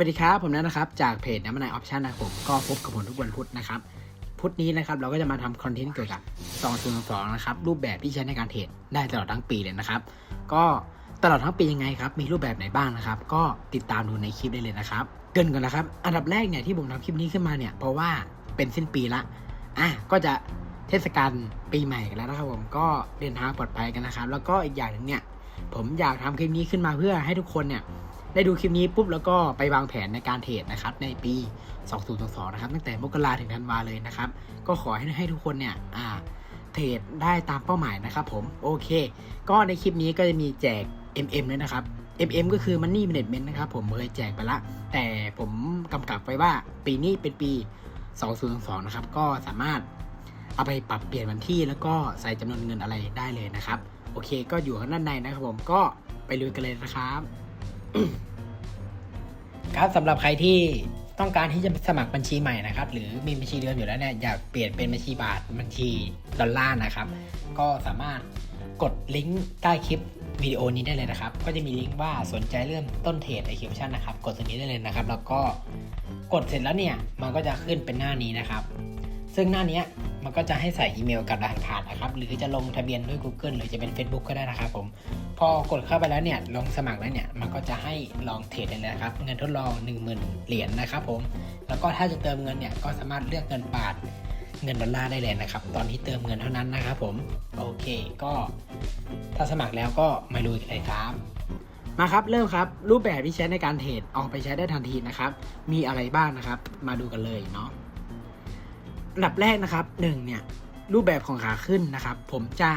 วัสดีครับ ผมนัทนะครับจากเพจน้ำมันายออปชั่นนะครับผมก็พบกับผมทุกวันพุธนะครับพุธนี้นะครับเราก็จะมาทำคอนเทนต์เกี่ยวกับ2 0 2นะครับรูปแบบที่ใช้ในการเทรดได้ตลอดทั้งปีเลยนะครับ ก็ตลอดทั้งปียังไงครับมีรูปแบบไหนบ้างนะครับ ก็ติดตามดูในคลิปได้เลยนะครับ เกินก่อนนะครับ อันดับแรกเนี่ยที่ผมทำคลิปนี้ขึ้นมาเนี่ยเพราะว่าเป็นสิ้นปีละอะก็จะเทศกาลปีใหม่กันแล้วนะครับผมก็เดินทางปลอดภัยกันนะครับ แล้วก็อีกอย่างหนึ่งเนี่ยผมอยากทำคลิปนี้ขึ้นมาเพื่อให้ทุกคนเนี่ย ได้ดูคลิปนี้ปุ๊บแล้วก็ไปวางแผนในการเทรดนะครับในปี 2022 นะครับตั้งแต่มกราถึงธันวาเลยนะครับ ก็ขอให้ให้ทุกคนเนี่ยอ่าเทรดได้ตามเป้าหมายนะครับผมโอเค ก็ในคลิปนี้ก็จะมีแจก MM ด้วยนะครับ MM ก็คือ Money Management นะครับผมเคยแจกไปละ แต่ผมกำกับไว้ว่าปีนี้เป็นปี 2022 นะครับ ก็สามารถเอาไปปรับเปลี่ยนวันที่แล้วก็ใส่จำนวนเงินอะไรได้เลยนะครับ โอเค ก็อยู่ข้างด้านในนะครับผมก็ไปลุยกันเลยนะครับ ครับสำหรับใครที่ต้องการที่จะสมัครบัญชีใหม่นะครับ หรือมีบัญชีเดิมอยู่แล้วเนี่ยอยากเปลี่ยนเป็นบัญชีบาทบัญชีดอลลาร์นะครับ ก็สามารถกดลิงก์ใต้คลิปวิดีโอนี้ได้เลยนะครับ ก็จะมีลิงก์ว่าสนใจเริ่มต้นเทรดไอคิวชั่นนะครับ กดตรงนี้ได้เลยนะครับ แล้วก็กดเสร็จแล้วเนี่ยมันก็จะขึ้นเป็นหน้านี้นะครับ ซึ่งหน้านี้มันก็จะให้ใส่อีเมลกับรหัสผ่านนะครับ หรือจะลงทะเบียนด้วย Google หรือจะเป็น Facebook ก็ได้นะครับผม พอกดเข้าไปแล้วเนี่ยลงสมัครแล้วเนี่ยมันก็จะให้ลองเทรดเลยนะครับ เงินทดลอง 10,000 เหรียญนะครับผมแล้วก็ถ้าจะเติมเงินเนี่ยก็สามารถเลือกเงินบาทเงินดอลลาร์ได้เลยนะครับ ตอนที่เติมเงินเท่านั้นนะครับผมโอเคก็ถ้าสมัครแล้วก็มาลุยกันเลยครับมาครับเริ่มครับรูปแบบที่ใช้ในการเทรดออกไปใช้ได้ทันทีนะครับ มีอะไรบ้างนะครับ มาดูกันเลยเนาะอันดับแรกนะครับหนึ่งเนี่ยรูปแบบของขาขึ้นนะครับ ผมจะ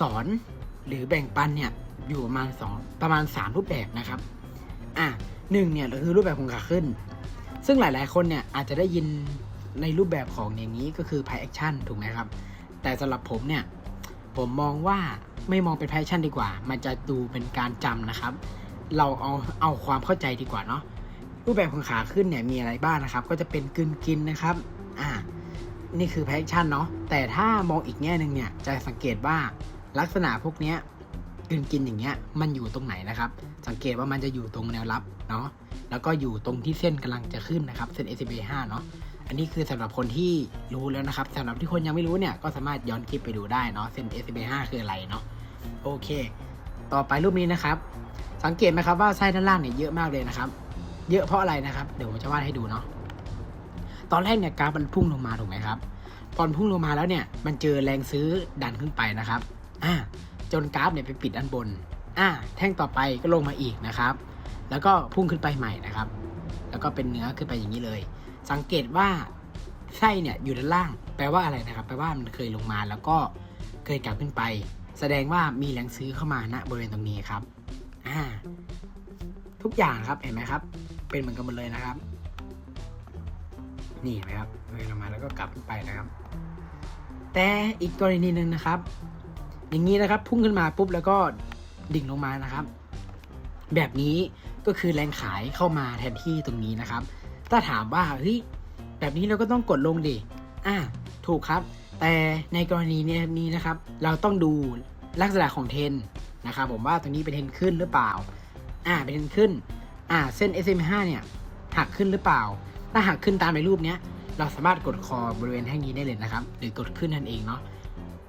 สอน หรือแบ่งปันเนี่ยอยู่ประมาณสองประมาณ 3 รูปแบบนะครับอะหนึ่งเนี่ยคือรูปแบบของขาขึ้น ซึ่งหลายๆ คนเนี่ยอาจจะได้ยินในรูปแบบของอย่างนี้ก็คือ p พ action ถูกไหมครับ แต่สำหรับผมเนี่ยผมมองว่าไม่มองเป็น p พ action ดีกว่า มันจะดูเป็นการจำนะครับ เราเอาเอาความเข้าใจดีกว่าเนาะ รูปแบบของขาขึ้นเนี่ยมีอะไรบ้างนะครับ ก็จะเป็นกึนกินนะครับ อ่า นี่คือ p พ action เนาะ แต่ถ้ามองอีกแง่หนึ่งเนี่ยจะสังเกตว่า ลักษณะพวกเนี้ยกึนกินอย่างเงี้ยมันอยู่ตรงไหนนะครับ สังเกตว่ามันจะอยู่ตรงแนวรับเนาะแล้วก็อยู่ตรงที่เส้นกำลังจะขึ้นนะครับ เส้น SMA 5เนาะอันนี้คือสำหรับคนที่รู้แล้วนะครับสำหรับที่คนยังไม่รู้เนี่ยก็สามารถย้อนคลิปไปดูได้เนาะเส้น SMA 5คืออะไรเนาะโอเค ต่อไปรูปนี้นะครับ สังเกตไหมครับว่าไส้ด้านล่างเนี่ยเยอะมากเลยนะครับ เยอะเพราะอะไรนะครับเดี๋ยวผมจะวาดให้ดูเนาะตอนแรกเนี่ยกราฟมันพุ่งลงมาถูกไหมครับตอนพุ่งลงมาแล้วเนี่ยมันเจอแรงซื้อดันขึ้นไปนะครับ อ่าจนกราฟเนี่ยไปปิดด้านบนอ่าแท่งต่อไปก็ลงมาอีกนะครับ แล้วก็พุ่งขึ้นไปใหม่นะครับ แล้วก็เป็นเนื้อขึ้นไปอย่างนี้เลย สังเกตว่าไส้เนี่ยอยู่ด้านล่าง แปลว่าอะไรนะครับ แปลว่ามันเคยลงมาแล้วก็เคยกลับขึ้นไป แสดงว่ามีแรงซื้อเข้ามาณบริเวณตรงนี้ครับอ่าทุกอย่างครับเห็นไหมครับ เป็นเหมือนกันหมดเลยนะครับ นี่เห็นไหมครับเคยลงมาแล้วก็กลับขึ้นไปนะครับ แต่อีกกรณีหนึ่งนะครับ อย่างนี้นะครับพุ่งขึ้นมาปุ๊บแล้วก็ดิ่งลงมานะครับ แบบนี้ก็คือแรงขายเข้ามาแทนที่ตรงนี้นะครับ ถ้าถามว่าเฮ้ยแบบนี้เราก็ต้องกดลงดิอ่าถูกครับ แต่ในกรณีนี้นี้นะครับ เราต้องดูลักษณะของเทนนะครับผมว่าตรงนี้เป็นเทนขึ้นหรือเปล่า อ่าเป็นเทนขึ้น อ่าเส้น SM5 เนี่ยหักขึ้นหรือเปล่า ถ้าหักขึ้นตามในรูปเนี้ยเราสามารถกดคอบริเวณแท่งนี้ได้เลยนะครับ หรือกดขึ้นนั่นเองเนาะ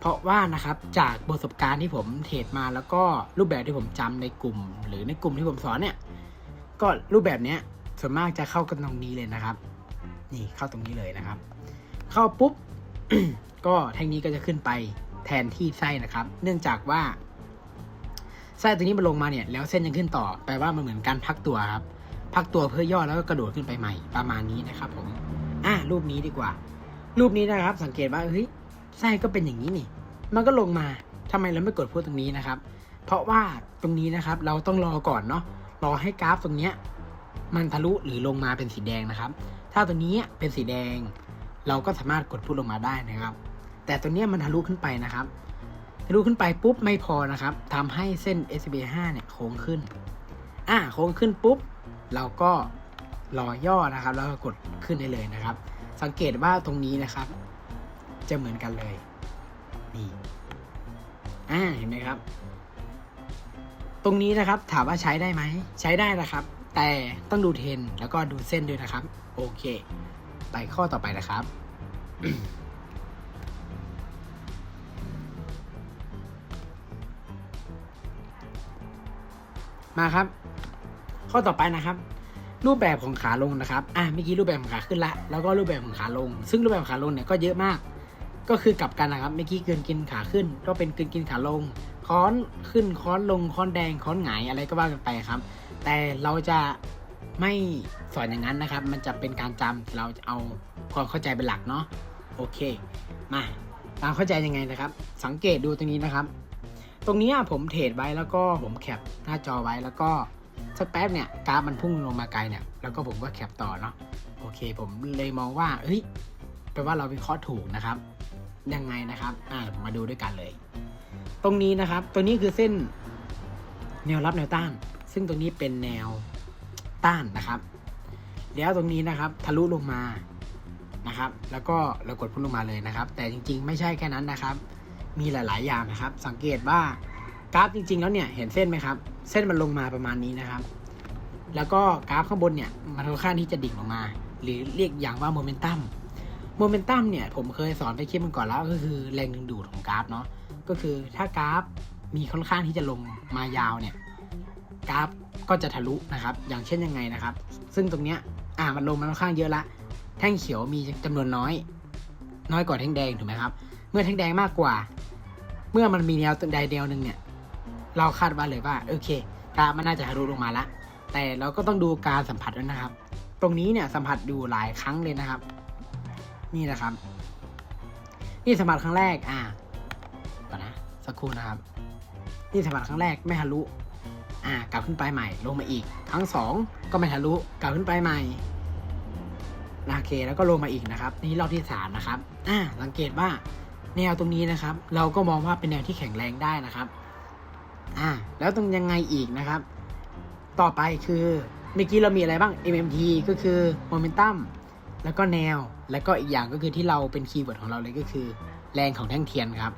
เพราะว่านะครับจากประสบการณ์ที่ผมเทรดมาแล้วก็รูปแบบที่ผมจำในกลุ่ม หรือในกลุ่มที่ผมสอนเนี่ยก็รูปแบบเนี้ยส่วนมากจะเข้ากันตรงนี้เลยนะครับ นี่เข้าตรงนี้เลยนะครับ เข้าปุ๊บก็แท่งนี้ก็จะขึ้นไปแทนที่ไส้นะครับ เนื่องจากว่าไส้ตัวนี้มันลงมาเนี่ยแล้วเส้นยังขึ้นต่อแปลว่ามันเหมือนการพักตัวครับพักตัวเพื่อย่อแล้วก็กระโดดขึ้นไปใหม่ประมาณนี้นะครับ ผม อ่ารูปนี้ดีกว่า รูปนี้นะครับ สังเกตว่าเฮ้ยไส้ก็เป็นอย่างนี้นี่ มันก็ลงมาทำไมเราไม่กดพูดตรงนี้นะครับ เพราะว่าตรงนี้นะครับเราต้องรอก่อนเนาะรอให้กราฟตรงเนี้ยมันทะลุหรือลงมาเป็นสีแดงนะครับ ถ้าตัวนี้เป็นสีแดง เราก็สามารถกดพุทลงมาได้นะครับ แต่ตัวนี้มันทะลุขึ้นไปนะครับทะลุขึ้นไปปุ๊บไม่พอนะครับทำให้เส้น SB 5เนี่ยโค้งขึ้นอ่าโค้งขึ้นปุ๊บ เราก็รอย่อนะครับ แล้วก็กดขึ้นได้เลยนะครับ สังเกตว่าตรงนี้นะครับ จะเหมือนกันเลย อ่าเห็นไหมครับ ตรงนี้นะครับถามว่าใช้ได้ไหม ใช้ได้นะครับ แต่ต้องดูเทนแล้วก็ดูเส้นด้วยนะครับ โอเค ไปข้อต่อไปนะครับ มาครับ ข้อต่อไปนะครับรูปแบบของขาลงนะครับ อะเมื่อกี้รูปแบบของขาขึ้นละ แล้วก็รูปแบบของขาลง ซึ่งรูปแบบของขาลงเนี่ยก็เยอะมาก ก็คือกลับกันนะครับเมื่อกี้เกินกินขาขึ้น ก็เป็นเกินกินขาลง ค้อนขึ้นค้อนลงค้อนแดงค้อนหงายอะไรก็ว่ากันไปครับ แต่เราจะไม่สอนอย่างนั้นนะครับ มันจะเป็นการจำเราจะเอาความเข้าใจเป็นหลักเนาะโอเค มาตามเข้าใจยังไงนะครับ สังเกตดูตรงนี้นะครับ ตรงนี้ผมเทรดไว้แล้วก็ผมแคปหน้าจอไว้แล้วก็สักแป๊บเนี่ยกราฟมันพุ่งลงมาไกลเนี่ยแล้วก็ผมก็แคปต่อเนาะโอเค ผมเลยมองว่าเฮ้ยแปลว่าเราวิเคราะห์ถูกนะครับ ยังไงนะครับอ่ามาดูด้วยกันเลย ตรงนี้นะครับ ตัวนี้คือเส้นแนวรับแนวต้าน ซึ่งตรงนี้เป็นแนวต้านนะครับ แล้วตรงนี้นะครับทะลุลงมานะครับ แล้วก็เรากดพุ่งลงมาเลยนะครับ แต่จริง ๆ ไม่ใช่แค่นั้นนะครับ มีหลาย ๆ อย่างนะครับ สังเกตว่ากราฟจริง ๆ แล้วเนี่ยเห็นเส้นไหมครับ เส้นมันลงมาประมาณนี้นะครับ แล้วก็กราฟข้างบนเนี่ยมันค่อนข้างที่จะดิ่งลงมา หรือเรียกอย่างว่าโมเมนตัม โมเมนตัมเนี่ยผมเคยสอนไปคลิปมันก่อนแล้วก็คือแรงดึงดูดของกราฟเนาะก็คือถ้ากราฟมีค่อนข้างที่จะลงมายาวเนี่ยกราฟก็จะทะลุนะครับ อย่างเช่นยังไงนะครับ ซึ่งตรงเนี้ยอ่ามันลงมาค่อนข้างเยอะละ แท่งเขียวมีจำนวนน้อย น้อยกว่าแท่งแดงถูกไหมครับ เมื่อแท่งแดงมากกว่า เมื่อมันมีแนวใดแนวหนึ่งเนี่ย เราคาดว่าเลยว่าโอเคกราฟมันน่าจะทะลุลงมาละแต่เราก็ต้องดูการสัมผัสด้วยนะครับ ตรงนี้เนี่ยสัมผัสดูหลายครั้งเลยนะครับ นี่นะครับ นี่สัมผัสครั้งแรก อ่าก่อนนะ สักครู่นะครับ นี่สัมผัสครั้งแรกไม่ทะลุ อ่า กลับขึ้นไปใหม่ ลงมาอีก ครั้งสองก็ไม่ทะลุ กลับขึ้นไปใหม่โอเค แล้วก็ลงมาอีกนะครับ นี่รอบที่สามนะครับ อ่า สังเกตว่าแนวตรงนี้นะครับ เราก็มองว่าเป็นแนวที่แข็งแรงได้นะครับ อ่า แล้วตรงยังไงอีกนะครับ ต่อไปคือเมื่อกี้เรามีอะไรบ้าง MMT ก็คือ Momentum แล้วก็แนว แล้วก็อีกอย่างก็คือที่เราเป็นคีย์เวิร์ดของเราเลยก็คือ แรงของแท่งเทียนครับ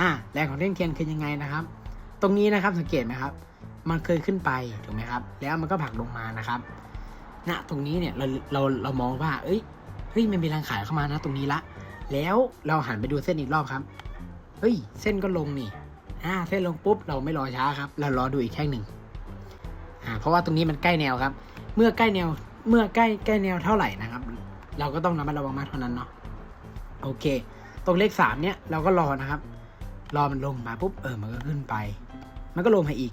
อ่า แรงของแท่งเทียนคือยังไงนะครับ ตรงนี้นะครับสังเกตไหมครับ มันเคยขึ้นไปถูกไหมครับ แล้วมันก็ผลักลงมานะครับณตรงนี้เนี่ยเราเราเรามองว่า เอ้ย เฮ้ยมันมีแรงขายเข้ามานะตรงนี้ละ แล้วเราหันไปดูเส้นอีกรอบครับ เฮ้ย เส้นก็ลงนี่อ่าเส้นลงปุ๊บเราไม่รอช้าครับ เรารอดูอีกแท่งหนึ่งอ่าเพราะว่าตรงนี้มันใกล้แนวครับ เมื่อใกล้แนวเมื่อใกล้ใกล้แนวเท่าไหร่นะครับ เราก็ต้องระมัดระวังมากเท่านั้นเนาะโอเค ตรงเลขสามเนี่ยเราก็รอนะครับ รอมันลงมาปุ๊บเออมันก็ขึ้นไป มันก็ลงมาอีก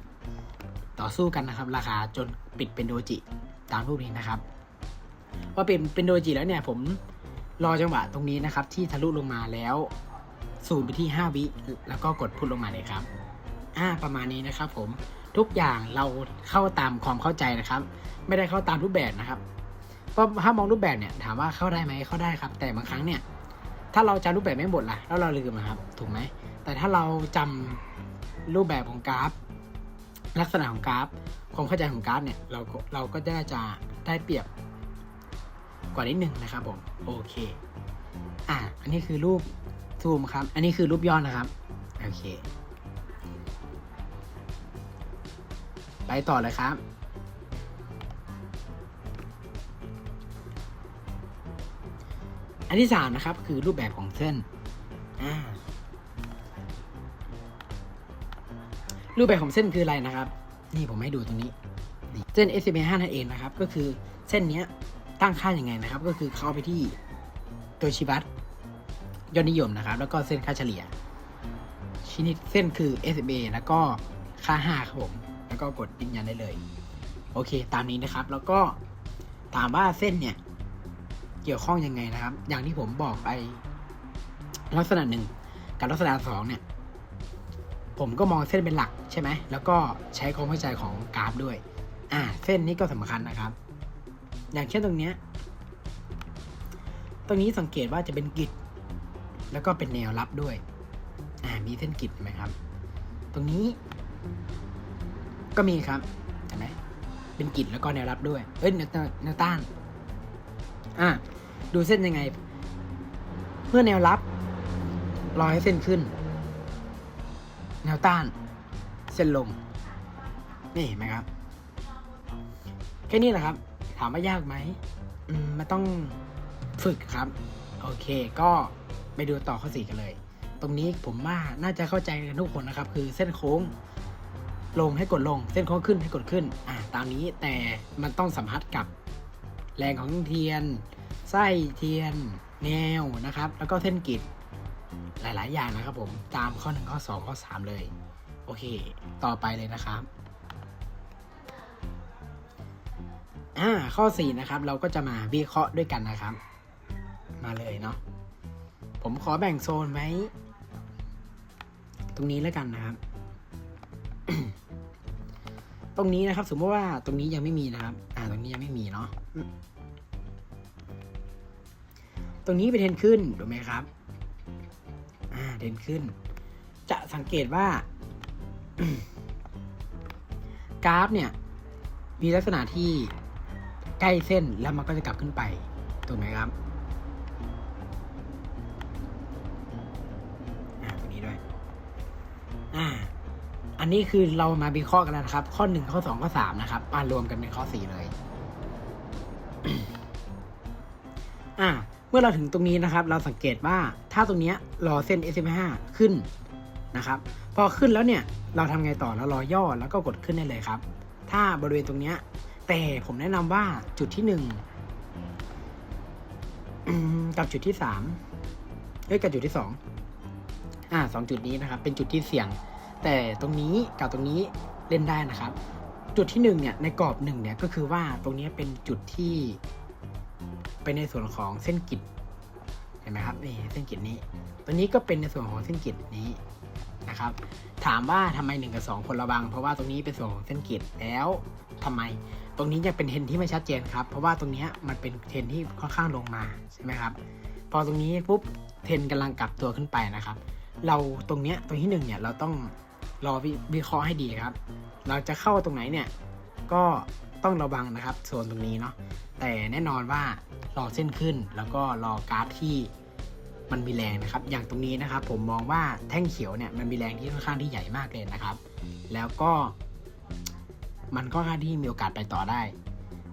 ต่อสู้กันนะครับ ราคาจนปิดเป็นโดจิตามรูปนี้นะครับพอเป็นเป็นโดจิแล้วเนี่ยผมรอจังหวะตรงนี้นะครับ ที่ทะลุลงมาแล้วสูนไปที่ 5 วิ แล้วก็กดพุทลงมาเลยครับอ่าประมาณนี้นะครับผมทุกอย่างเราเข้าตามความเข้าใจนะครับ ไม่ได้เข้าตามรูปแบบนะครับ เพราะถ้ามองรูปแบบเนี่ยถามว่าเข้าได้ไหมเข้าได้ครับ แต่บางครั้งเนี่ย ถ้าเราจำรูปแบบไม่หมดล่ะแล้วเราลืมนะครับ ถูกไหม แต่ถ้าเราจำรูปแบบของกราฟ ลักษณะของกราฟความเข้าใจของกราฟเนี่ยเราเราก็ได้จะได้เปรียบกว่านิดนึงนะครับผมโอเคอะอันนี้คือรูปซูมครับ อันนี้คือรูปย่อนะครับโอเค ไปต่อเลยครับ นที่สามนะครับคือรูปแบบของเส้น รูปแบบของเส้นคืออะไรนะครับ นี่ผมให้ดูตรงนี้ เส้น SMA 5นั่นเองนะครับ ก็คือเส้นนี้ตั้งค่ายัางไงนะครับ ก็คือเข้าไปที่ตัวชี้วัดยอดนิยมนะครับ แล้วก็เส้นค่าเฉลี่ย ชนิดเส้นคือ SMA แล้วก็ค่า 5 ครับผม แล้วก็กดยืนยันได้เลย โอเค ตามนี้นะครับ แล้วก็ถามว่าเส้นเนี่ย เกี่ยวข้องยังไงนะครับ อย่างที่ผมบอกไป ลักษณะหนึ่งกับลักษณะสองเนี่ย ผมก็มองเส้นเป็นหลักใช่ไหม แล้วก็ใช้ความเข้าใจของกราฟด้วย อ่า เส้นนี้ก็สำคัญนะครับ อย่างเช่นตรงเนี้ย ตรงนี้สังเกตว่าจะเป็นกิจแล้วก็เป็นแนวรับด้วย อ่า มีเส้นกิจไหมครับ ตรงนี้ก็มีครับ เห็นไหมเป็นกิจแล้วก็แนวรับด้วย เอ้ยแนวต้านแนวต้าน อ่าดูเส้นยังไง เมื่อแนวรับรอให้เส้นขึ้น แนวต้าน เส้นลง นี่เห็นไหมครับ แค่นี้แหละครับ ถามว่ายากไหมอืมมันต้องฝึกครับ โอเค ก็ไปดูต่อข้อสี่กันเลย ตรงนี้ผมว่าน่าจะเข้าใจกันทุกคนนะครับ คือเส้นโค้งลงให้กดลง เส้นโค้งขึ้นให้กดขึ้น อ่าตามนี้แต่มันต้องสัมผัสกับ แรงของเทียน ไส้เทียน แนวนะครับ แล้วก็เส้นกิดหลาย ๆ อย่างนะครับผมตามข้อ 1 ข้อ 2 ข้อ 3 เลย โอเค ต่อไปเลยนะครับอ่าข้อ 4 นะครับ เราก็จะมาวิเคราะห์ด้วยกันนะครับ มาเลยเนาะผมขอแบ่งโซนไว้ตรงนี้แล้วกันนะครับ ตรงนี้นะครับ สมมติว่าตรงนี้ยังไม่มีนะครับ อ่า ตรงนี้ยังไม่มีเนาะ ตรงนี้เป็นเทรนขึ้นถูกไหมครับ อ่า เทรนขึ้น จะสังเกตว่า กราฟเนี่ย มีลักษณะที่ใกล้เส้นแล้วมันก็จะกลับขึ้นไปถูกไหมครับอ่าตรงนี้ด้วยอ่าอันนี้คือเรามาวิเคราะห์กันแล้วนะครับ ข้อหนึ่งข้อสองข้อสามนะครับมารวมกันเป็นข้อสี่เลย อ่าเมื่อเราถึงตรงนี้นะครับ เราสังเกตว่าถ้าตรงนี้รอเส้น S5 ขึ้นนะครับ พอขึ้นแล้วเนี่ยเราทำไงต่อเรารอย่อแล้วก็กดขึ้นได้เลยครับ ถ้าบริเวณตรงเนี้ยแต่ผมแนะนำว่าจุดที่หนึ่งกับจุดที่สามเอ้ยกับจุดที่สองอ่าสองจุดนี้นะครับ เป็นจุดที่เสี่ยง แต่ตรงนี้กับตรงนี้เล่นได้นะครับ จุดที่หนึ่งเนี่ยในกรอบหนึ่งเนี่ยก็คือว่าตรงนี้เป็นจุดที่เป็นในส่วนของเส้นกิจเห็นไหมครับนี่เส้นกิจนี้ ตัวนี้ก็เป็นในส่วนของเส้นกิจนี้นะครับ ถามว่าทำไมหนึ่งกับสองคนระวัง เพราะว่าตรงนี้เป็นส่วนของเส้นกิจแล้วทำไม ตรงนี้ยังเป็นเทนที่ไม่ชัดเจนครับ เพราะว่าตรงเนี้ยมันเป็นเทนที่ค่อนข้างลงมาใช่ไหมครับ พอตรงนี้ปุ๊บเทนกำลังกลับตัวขึ้นไปนะครับ เราตรงเนี้ยตรงที่หนึ่งเนี่ยเราต้อง รอวิวิเคราะห์ให้ดีครับ เราจะเข้าตรงไหนเนี่ยก็ต้องระวังนะครับโซนตรงนี้เนาะแต่แน่นอนว่ารอเส้นขึ้นแล้วก็รอกราฟที่มันมีแรงนะครับ อย่างตรงนี้นะครับ ผมมองว่าแท่งเขียวเนี่ยมันมีแรงที่ค่อนข้างที่ใหญ่มากเลยนะครับ แล้วก็ มันก็ค่อนข้างที่มีโอกาสไปต่อได้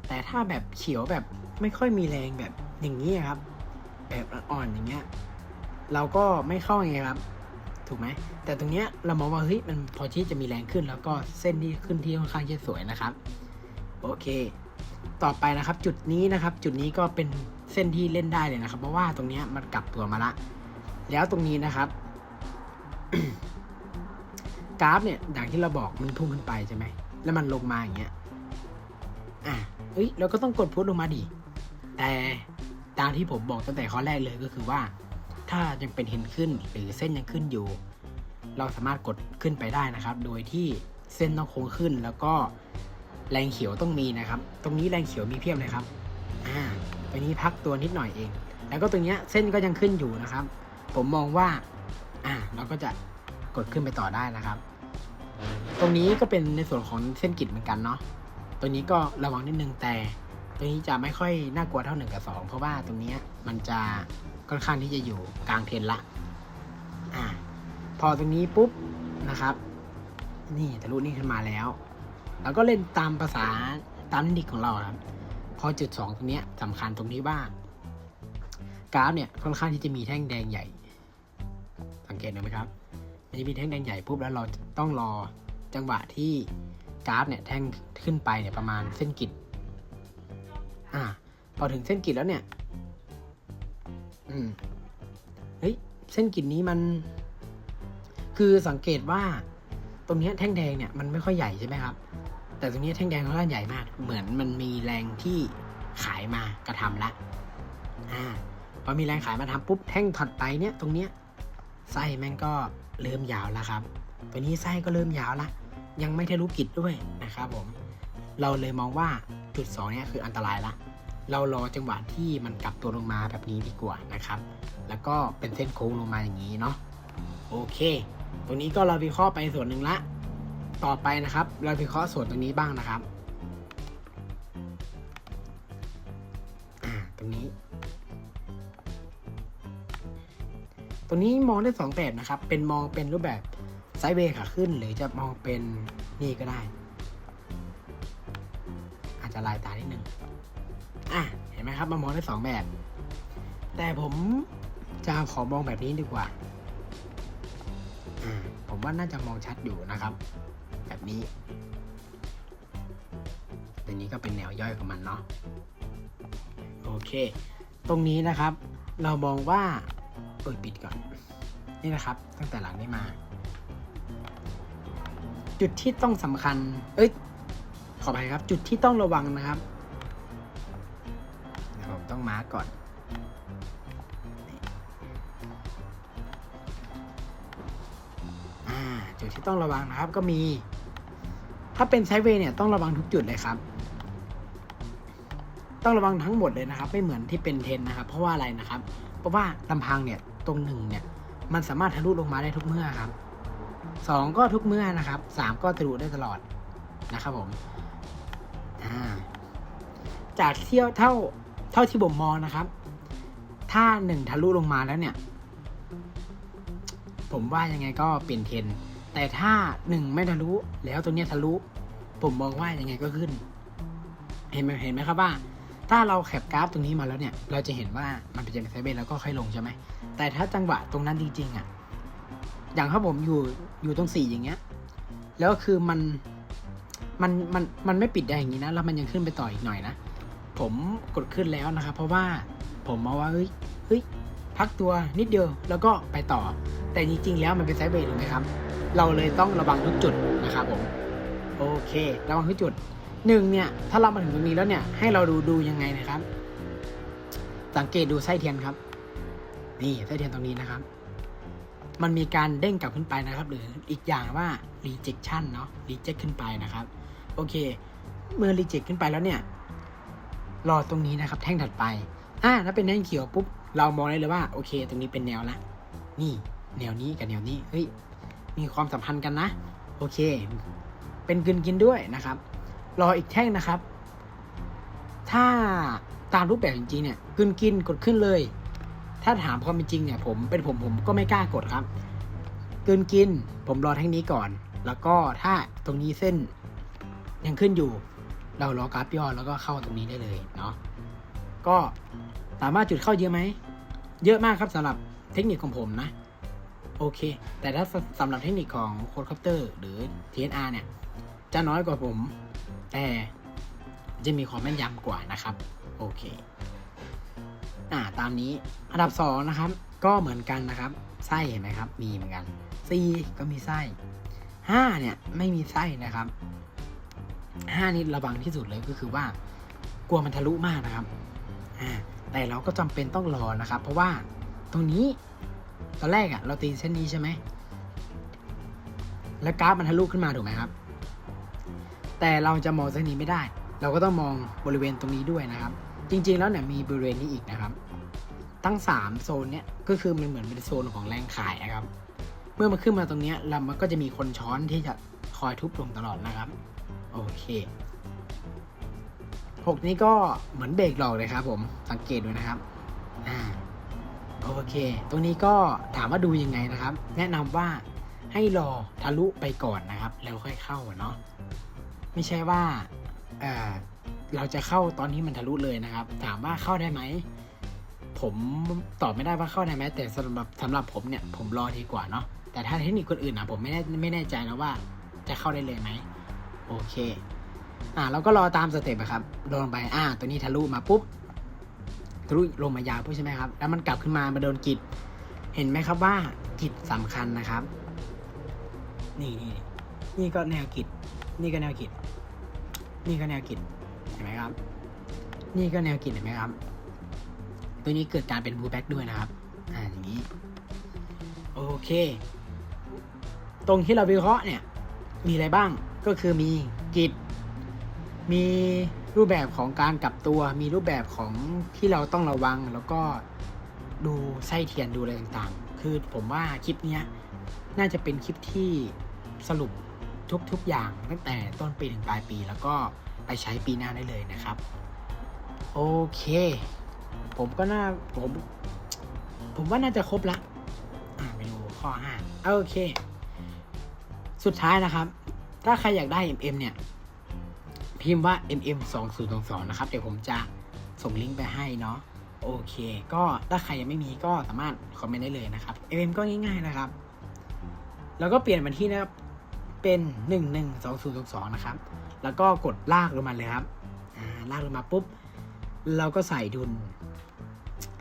แต่ถ้าแบบเขียวแบบไม่ค่อยมีแรงแบบอย่างนี้ครับ แบบอ่อนๆอย่างเงี้ย เราก็ไม่เข้าไงครับ ถูกไหมแต่ตรงเนี้ยเรามองว่าเฮ้ยมันพอที่จะมีแรงขึ้น แล้วก็เส้นที่ขึ้นที่ค่อนข้างจะสวยนะครับโอเค ต่อไปนะครับจุดนี้นะครับ จุดนี้ก็เป็นเส้นที่เล่นได้เลยนะครับ เพราะว่าตรงเนี้ยมันกลับตัวมาละ แล้วตรงนี้นะครับกราฟเนี่ยอย่างที่เราบอกมันพุ่งขึ้นไปใช่ไหมแล้วมันลงมาอย่างเงี้ยอะเอ้ยเราก็ต้องกดพุทลงมาดิแต่ตามที่ผมบอกตั้งแต่ข้อแรกเลยก็คือว่า ถ้ายังเป็นเห็นขึ้นหรือเส้นยังขึ้นอยู่ เราสามารถกดขึ้นไปได้นะครับ โดยที่เส้นต้องโค้งขึ้นแล้วก็แรงเขียวต้องมีนะครับ ตรงนี้แรงเขียวมีเพียบเลยครับอ่าตรงนี้พักตัวนิดหน่อยเอง แล้วก็ตรงเนี้ยเส้นก็ยังขึ้นอยู่นะครับ ผมมองว่าอ่าเราก็จะกดขึ้นไปต่อได้นะครับ ตรงนี้ก็เป็นในส่วนของเส้นกิจเหมือนกันเนาะตัวนี้ก็ระวังนิดนึงแต่ตัวนี้จะไม่ค่อยน่ากลัวเท่าหนึ่งกับสองเพราะว่าตรงนี้มันจะ ค่อนข้างที่จะอยู่กลางเทรนละอ่าพอตรงนี้ปุ๊บนะครับ นี่ทะลุนี่ขึ้นมาแล้ว แล้วก็เล่นตามภาษาตามนิคของเราครับ พอจุดสองตรงเนี้ยสำคัญตรงที่ว่า กราฟเนี่ยค่อนข้างที่จะมีแท่งแดงใหญ่ สังเกตเห็นไหมครับมันจะมีแท่งแดงใหญ่ปุ๊บแล้วเราต้องรอจังหวะที่กราฟเนี่ยแท่งขึ้นไปเนี่ยประมาณเส้นกิจอ่าพอถึงเส้นกิจแล้วเนี่ย อืมเฮ้ยเส้นกิจนี้มัน คือสังเกตว่าตรงนี้แท่งแดงเนี่ยมันไม่ค่อยใหญ่ใช่ไหมครับ แต่ตรงนี้แท่งแดงค่อนข้างใหญ่มาก เหมือนมันมีแรงที่ขายมากระทำละอ่าพอมีแรงขายมาทำปุ๊บแท่งถัดไปเนี่ยตรงเนี้ยไส้แม่งก็เริ่มยาวแล้วครับ ตัวนี้ไส้ก็เริ่มยาวละยังไม่ทะลุกิจด้วยนะครับผม เราเลยมองว่าจุดสองเนี่ยคืออันตรายละ เรารอจังหวะที่มันกลับตัวลงมาแบบนี้ดีกว่านะครับ แล้วก็เป็นเส้นโค้งลงมาอย่างนี้เนาะโอเค ตรงนี้ก็เราวิเคราะห์ไปส่วนหนึ่งละ ต่อไปนะครับ เราวิเคราะห์ส่วนตรงนี้บ้างนะครับอ่าตรงนี้ตัวนี้มองได้สองแบบนะครับ เป็นมองเป็นรูปแบบไซด์เวย์ขาขึ้น หรือจะมองเป็นนี่ก็ได้ อาจจะลายตานิดนึงอะเห็นไหมครับมามองได้สองแบบ แต่ผมจะขอมองแบบนี้ดีกว่าอ่า ผมว่าน่าจะมองชัดอยู่นะครับ แบบนี้ตัวนี้ก็เป็นแนวย่อยของมันเนาะโอเค ตรงนี้นะครับ เรามองว่าเปิดปิดก่อน นี่นะครับ ตั้งแต่หลังนี้มา จุดที่ต้องสำคัญ เอ้ยขออภัยครับ จุดที่ต้องระวังนะครับเดี๋ยวผ มต้องมาก่อน จุดที่ต้องระวังนะครับก็มี ถ้าเป็นไซเวย์เนี่ยต้องระวังทุกจุดเลยครับ ต้องระวังทั้งหมดเลยนะครับ ไม่เหมือนที่เป็นเทนนะครับ เพราะว่าอะไรนะครับ เพราะว่าลำพังเนี่ยตรงหนึ่งเนี่ยมันสามารถทะลุลงมาได้ทุกเมื่อครับสองก็ทุกเมื่อนะครับสามก็ทะลุได้ตลอดนะครับผมจากเที่ยวเท่า เท่าที่ผมมองนะครับ ถ้าหนึ่งทะลุลงมาแล้วเนี่ย ผมว่ายังไงก็เปลี่ยนเทน แต่ถ้าหนึ่งไม่ทะลุแล้วตัวเนี้ยทะลุ ผมมองว่ายังไงก็ขึ้น เห็นไหมเห็นไหมครับว่า ถ้าเราแคปกราฟตรงนี้มาแล้วเนี่ย เราจะเห็นว่ามันเป็นยังไซเบนแล้วก็ค่อยลงใช่ไหม แต่ถ้าจังหวะตรงนั้นจริงๆอะ อย่างถ้าผมอยู่อยู่ตรงสี่อย่างเงี้ย แล้วคือมันมันมันมันไม่ปิดได้อย่างนี้นะ แล้วมันยังขึ้นไปต่ออีกหน่อยนะ ผมกดขึ้นแล้วนะครับ เพราะว่าผมมองว่าเฮ้ยเฮ้ยพักตัวนิดเดียวแล้วก็ไปต่อ แต่จริงๆแล้วมันเป็นไซด์เวย์ถูกไหมครับ เราเลยต้องระวังทุกจุดนะครับผมโอเค ระวังทุกจุดหนึ่งเนี่ยถ้าเรามาถึงตรงนี้แล้วเนี่ยให้เราดูดูยังไงนะครับ สังเกตดูไส้เทียนครับ นี่ไส้เทียนตรงนี้นะครับ มันมีการเด้งกลับขึ้นไปนะครับ หรืออีกอย่างว่า rejection เนาะ reject ขึ้นไปนะครับ โอเค เมื่อ reject ขึ้นไปแล้วเนี่ย รอตรงนี้นะครับ แท่งถัดไป อ่าถ้าเป็นแท่งเขียวปุ๊บ เรามองได้เลยว่า โอเค ตรงนี้เป็นแนวละ นี่ แนวนี้กับแนวนี้ เฮ้ย มีความสัมพันธ์กันนะ โอเค เป็นกึนกินด้วยนะครับ รออีกแท่งนะครับ ถ้าตามรูปแบบจริงๆเนี่ยกึนกินกดขึ้นเลย ถ้าถามความเป็นจริงเนี่ย ผมเป็นผมผมก็ไม่กล้ากดครับกึนกิน ผมรอแท่งนี้ก่อน แล้วก็ถ้าตรงนี้เส้นยังขึ้นอยู่ เรารอกราฟย่อแล้วก็เข้าตรงนี้ได้เลยเนาะก็สามารถจุดเข้าเยอะไหม เยอะมากครับสำหรับเทคนิคของผมนะ โอเค แต่ถ้าสสำหรับเทคนิคของโคดคอปเตอร์หรือ TNR เนี่ย จะน้อยกว่าผม แต่จะมีความแม่นยำกว่านะครับ โอเคอ่าตามนี้อันดับสองนะครับ ก็เหมือนกันนะครับ ไส้เห็นไหมครับ มีเหมือนกัน C ก็มีไส้ห้าเนี่ย ไม่มีไส้นะครับ ห้านี่ระวังที่สุดเลยก็คือว่า กลัวมันทะลุมากนะครับแต่เราก็จำเป็นต้องรอนะครับ เพราะว่าตรงนี้ตอนแรกอะ่ะ เราตีเส้นนี้ใช่ไหมแล้วกราฟมันทะลุขึ้นมาถูกไหมครับ แต่เราจะมองเส้นนี้ไม่ได้ เราก็ต้องมองบริเวณตรงนี้ด้วยนะครับ จริง ๆ แล้วเนี่ยมีบริเวณนี้อีกนะครับตั้ง 3 โซนเนี้ยก็คือมันเหมือนเป็นโซนของแรงขายนะครับ เมื่อมันขึ้นมาตรงนี้แล้วมันก็จะมีคนช้อนที่จะคอยทุบลงตลอดนะครับ โอเคหกนี้ก็เหมือนเบรกหลอกเลยครับผมสังเกตดูนะครับอ่าโอเค ตรงนี้ก็ถามว่าดูยังไงนะครับ แนะนำว่าให้รอทะลุไปก่อนนะครับ แล้วค่อยเข้าเนาะไม่ใช่ว่าเออเราจะเข้าตอนที่มันทะลุเลยนะครับ ถามว่าเข้าได้ไหมผมตอบไม่ได้ว่าเข้าได้ไหมแต่สำหรับสำหรับผมเนี่ยผมรอดีกว่าเนาะแต่ถ้าเทคนิคคนอื่นอะผมไม่แน่ไม่แน่ใจนะว่าจะเข้าได้เลยไหม โอเค อ่าเราก็รอตามสเต็ปอะครับลงไปอ่า ตัวนี้ทะลุมาปุ๊บทะลุลงมายาวปุ๊บใช่ไหมครับ แล้วมันกลับขึ้นมามาโดนกิจเห็นไหมครับว่ากิจสำคัญนะครับ นี่นี่นี่ก็แนวกิจนี่ก็แนวกิจนี่ก็แนวกิจเห็นไหมครับ นี่ก็แนวกิจเห็นไหมครับ ตัวนี้เกิดการเป็นบูแบ็กด้วยนะครับ อ่าอย่างนี้ โอเค ตรงที่เราวิเคราะห์เนี่ย มีอะไรบ้าง ก็คือมีกิจ มีรูปแบบของการกลับตัว มีรูปแบบของที่เราต้องระวัง แล้วก็ดูไส้เทียนดูอะไรต่างๆ คือผมว่าคลิปนี้น่าจะเป็นคลิปที่สรุปทุกๆอย่างตั้งแต่ต้นปีถึงปลายปี แล้วก็ไปใช้ปีหน้าได้เลยนะครับ โอเค ผมก็น่าผมผมว่าน่าจะครบละอ่าไปดูข้อห้าโอเค สุดท้ายนะครับ ถ้าใครอยากได้ MM เนี่ยพพิมพ์ว่า mm 2 0 2 2นะครับ เดี๋ยวผมจะส่งลิงก์ไปให้เนาะ โอเค ก็ถ้าใครยังไม่มีก็สามารถคอมเมนต์ได้เลยนะครับ mm ก็ง่ายๆนะครับ แล้วก็เปลี่ยนวันที่นะครับ เป็น 1 1 2 0 2 2 นะครับ แล้วก็กดลากลงมาเลยครับ อ่า ลากลงมาปุ๊บ เราก็ใส่ดุล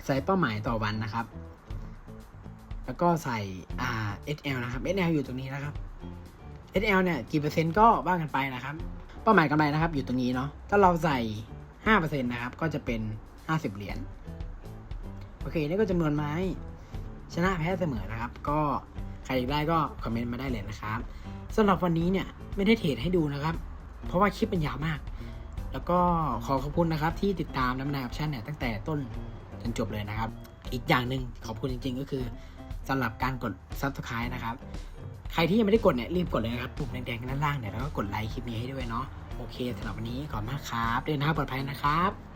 ใส่เป้าหมายต่อวันนะครับ แล้วก็ใส่ อ่า SL นะครับ SL อยู่ตรงนี้นะครับ SL เนี่ยกี่เปอร์เซ็นต์ก็ว่ากันไปนะครับ เป้าหมายกำไรนะครับอยู่ตรงนี้เนาะ ถ้าเราใส่ 5%นะครับ ก็จะเป็น 50 เหรียญ โอเค นี่ก็จำนวนไม้ ชนะแพ้เสมอนะครับ ก็ใครอยากได้ก็คอมเมนต์มาได้เลยนะครับสำหรับวันนี้เนี่ยไม่ได้เทรดให้ดูนะครับ เพราะว่าคลิปมันยาวมาก แล้วก็ขอขอบคุณนะครับที่ติดตามน้ำนายออปชั่นเนี่ยตั้งแต่ต้นจนจบเลยนะครับ อีกอย่างหนึ่งขอบคุณจริง ๆ ก็คือสำหรับการกด subscribe นะครับ ใครที่ยังไม่ได้กดเนี่ยรีบกดเลยนะครับปุ่มแดงๆด้านล่างเนี่ยแล้วก็กดไลค์คลิปนี้ให้ด้วยเนาะโอเคสำหรับวันนี้ขอบคุณมากครับเดินทางปลอดภัยนะครับ